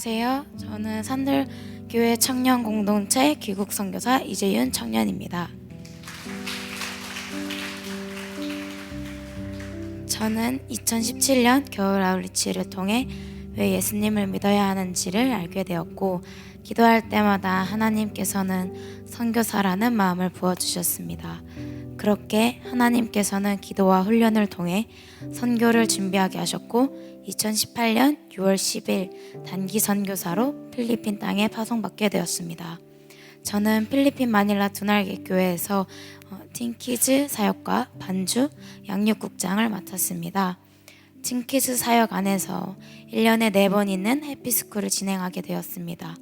안녕하세요. 저는 산들교회 청년 공동체 귀국 선교사 이재윤 청년입니다. 저는 2017년 겨울 아울리치를 통해 왜 예수님을 믿어야 하는지를 알게 되었고 기도할 때마다 하나님께서는 선교사라는 마음을 부어 주셨습니다. 그렇게 하나님께서는 기도와 훈련을 통해 선교를 준비하게 하셨고 2018년 6월 10일 단기 선교사로 필리핀 땅에 파송받게 되었습니다. 저는 필리핀 마닐라 두날개 교회에서 어, 팀키즈 사역과 반주 양육국장을 맡았습니다. 팀키즈 사역 안에서 1년에 4번 있는 해피스쿨을 진행하게 되었습니다.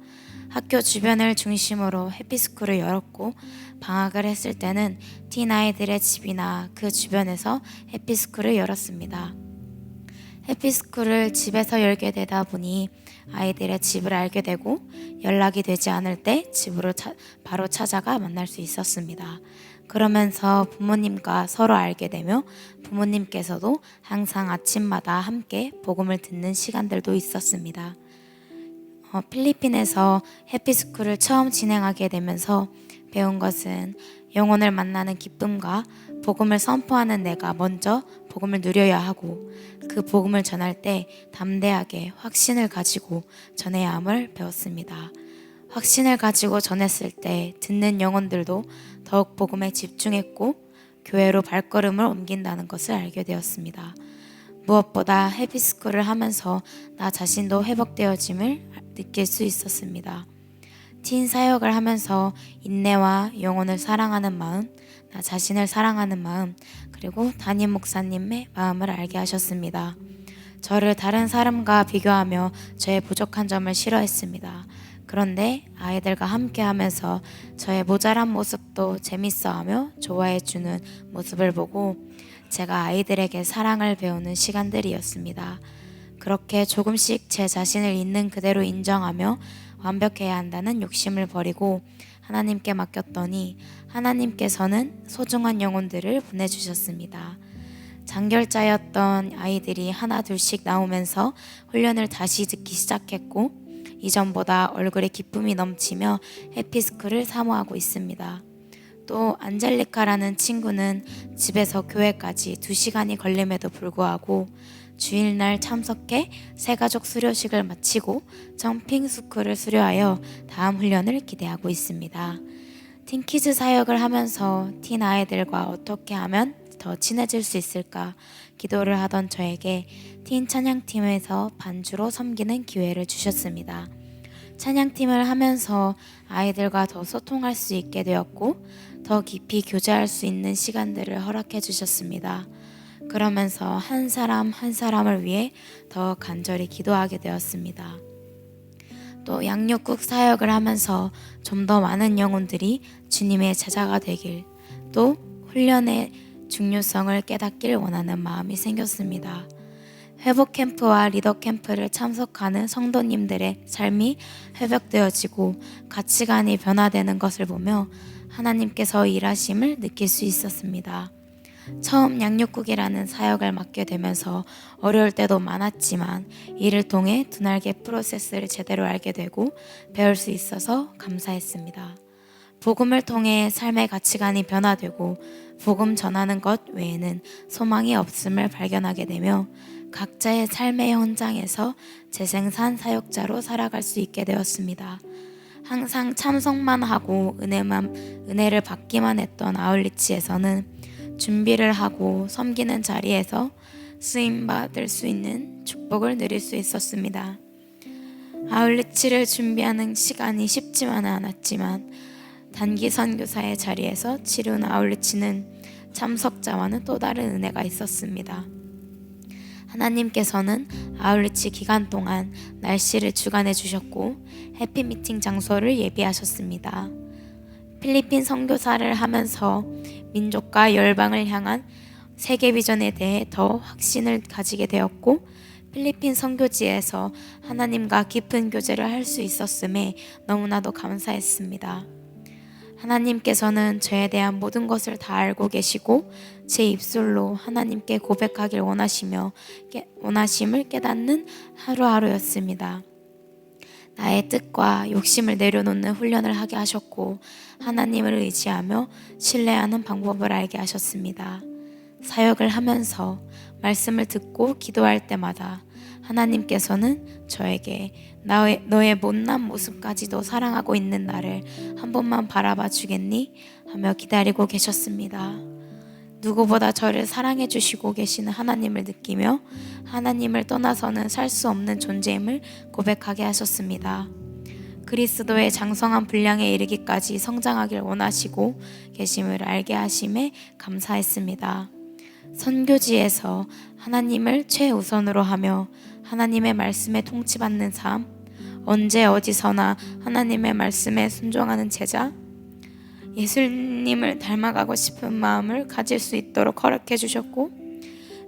학교 주변을 중심으로 해피스쿨을 열었고 방학을 했을 때는 틴 아이들의 집이나 그 주변에서 해피스쿨을 열었습니다. 해피스쿨을 집에서 열게 되다 보니 아이들의 집을 알게 되고 연락이 되지 않을 때 집으로 차- 바로 찾아가 만날 수 있었습니다. 그러면서 부모님과 서로 알게 되며 부모님께서도 항상 아침마다 함께 복음을 듣는 시간들도 있었습니다. 어, 필리핀에서 해피스쿨을 처음 진행하게 되면서 배운 것은 영혼을 만나는 기쁨과 복음을 선포하는 내가 먼저 복음을 누려야 하고 그 복음을 전할 때 담대하게 확신을 가지고 전해야 함을 배웠습니다. 확신을 가지고 전했을 때 듣는 영혼들도 더욱 복음에 집중했고 교회로 발걸음을 옮긴다는 것을 알게 되었습니다. 무엇보다 해피스쿨을 하면서 나 자신도 회복되어짐을 느낄 수 있었습니다. 틴 사역을 하면서 인내와 영혼을 사랑하는 마음, 나 자신을 사랑하는 마음, 그리고 담임 목사님의 마음을 알게 하셨습니다. 저를 다른 사람과 비교하며 저의 부족한 점을 싫어했습니다. 그런데 아이들과 함께 하면서 저의 모자란 모습도 재밌어 하며 좋아해 주는 모습을 보고 제가 아이들에게 사랑을 배우는 시간들이었습니다. 그렇게 조금씩 제 자신을 있는 그대로 인정하며 완벽해야 한다는 욕심을 버리고 하나님께 맡겼더니 하나님께서는 소중한 영혼들을 보내주셨습니다. 장결자였던 아이들이 하나 둘씩 나오면서 훈련을 다시 듣기 시작했고 이전보다 얼굴에 기쁨이 넘치며 해피스쿨을 사모하고 있습니다. 또 안젤리카라는 친구는 집에서 교회까지 두 시간이 걸림에도 불구하고 주일날 참석해 새가족 수료식을 마치고 점핑 스쿨을 수료하여 다음 훈련을 기대하고 있습니다. 틴키즈 사역을 하면서 틴 아이들과 어떻게 하면 더 친해질 수 있을까 기도를 하던 저에게 틴 찬양팀에서 반주로 섬기는 기회를 주셨습니다. 찬양팀을 하면서 아이들과 더 소통할 수 있게 되었고 더 깊이 교제할 수 있는 시간들을 허락해 주셨습니다. 그러면서 한 사람 한 사람을 위해 더 간절히 기도하게 되었습니다. 또 양육국 사역을 하면서 좀 더 많은 영혼들이 주님의 제자가 되길 또 훈련의 중요성을 깨닫길 원하는 마음이 생겼습니다. 회복 캠프와 리더 캠프를 참석하는 성도님들의 삶이 회복되어지고 가치관이 변화되는 것을 보며 하나님께서 일하심을 느낄 수 있었습니다. 처음 양육국이라는 사역을 맡게 되면서 어려울 때도 많았지만 이를 통해 두날개 프로세스를 제대로 알게 되고 배울 수 있어서 감사했습니다. 복음을 통해 삶의 가치관이 변화되고 복음 전하는 것 외에는 소망이 없음을 발견하게 되며 각자의 삶의 현장에서 재생산 사역자로 살아갈 수 있게 되었습니다. 항상 참석만 하고 은혜만 은혜를 받기만 했던 아울리치에서는 준비를 하고 섬기는 자리에서 쓰임 받을 수 있는 축복을 누릴 수 있었습니다. 아울리치를 준비하는 시간이 쉽지만은 않았지만 단기 선교사의 자리에서 치룬 아울리치는 참석자와는 또 다른 은혜가 있었습니다. 하나님께서는 아울리치 기간 동안 날씨를 주관해 주셨고 해피 미팅 장소를 예비하셨습니다. 필리핀 선교사를 하면서 민족과 열방을 향한 세계 비전에 대해 더 확신을 가지게 되었고 필리핀 선교지에서 하나님과 깊은 교제를 할 수 있었음에 너무나도 감사했습니다. 하나님께서는 저에 대한 모든 것을 다 알고 계시고 제 입술로 하나님께 고백하길 원하시며 깨- 원하심을 깨닫는 하루하루였습니다. 나의 뜻과 욕심을 내려놓는 훈련을 하게 하셨고 하나님을 의지하며 신뢰하는 방법을 알게 하셨습니다. 사역을 하면서 말씀을 듣고 기도할 때마다 하나님께서는 저에게 나의, 너의 못난 모습까지도 사랑하고 있는 나를 한 번만 바라봐 주겠니? 하며 기다리고 계셨습니다. 누구보다 저를 사랑해 주시고 계시는 하나님을 느끼며 하나님을 떠나서는 살 수 없는 존재임을 고백하게 하셨습니다. 그리스도의 장성한 분량에 이르기까지 성장하길 원하시고 계심을 알게 하심에 감사했습니다. 선교지에서 하나님을 최우선으로 하며 하나님의 말씀에 통치받는 삶, 언제 어디서나 하나님의 말씀에 순종하는 제자, 예수님을 닮아가고 싶은 마음을 가질 수 있도록 허락해 주셨고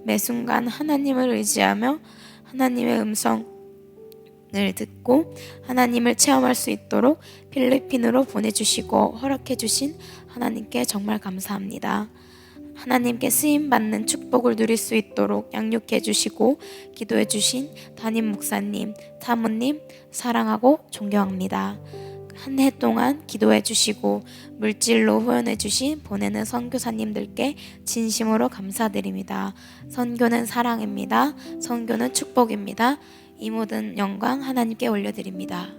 매 순간 하나님을 의지하며 하나님의 음성을 듣고 하나님을 체험할 수 있도록 필리핀으로 보내주시고 허락해 주신 하나님께 정말 감사합니다. 하나님께 쓰임 받는 축복을 누릴 수 있도록 양육해 주시고 기도해 주신 담임 목사님, 사모님 사랑하고 존경합니다. 한 해 동안 기도해 주시고 물질로 후원해 주신 보내는 선교사님들께 진심으로 감사드립니다. 선교는 사랑입니다. 선교는 축복입니다. 이 모든 영광 하나님께 올려드립니다.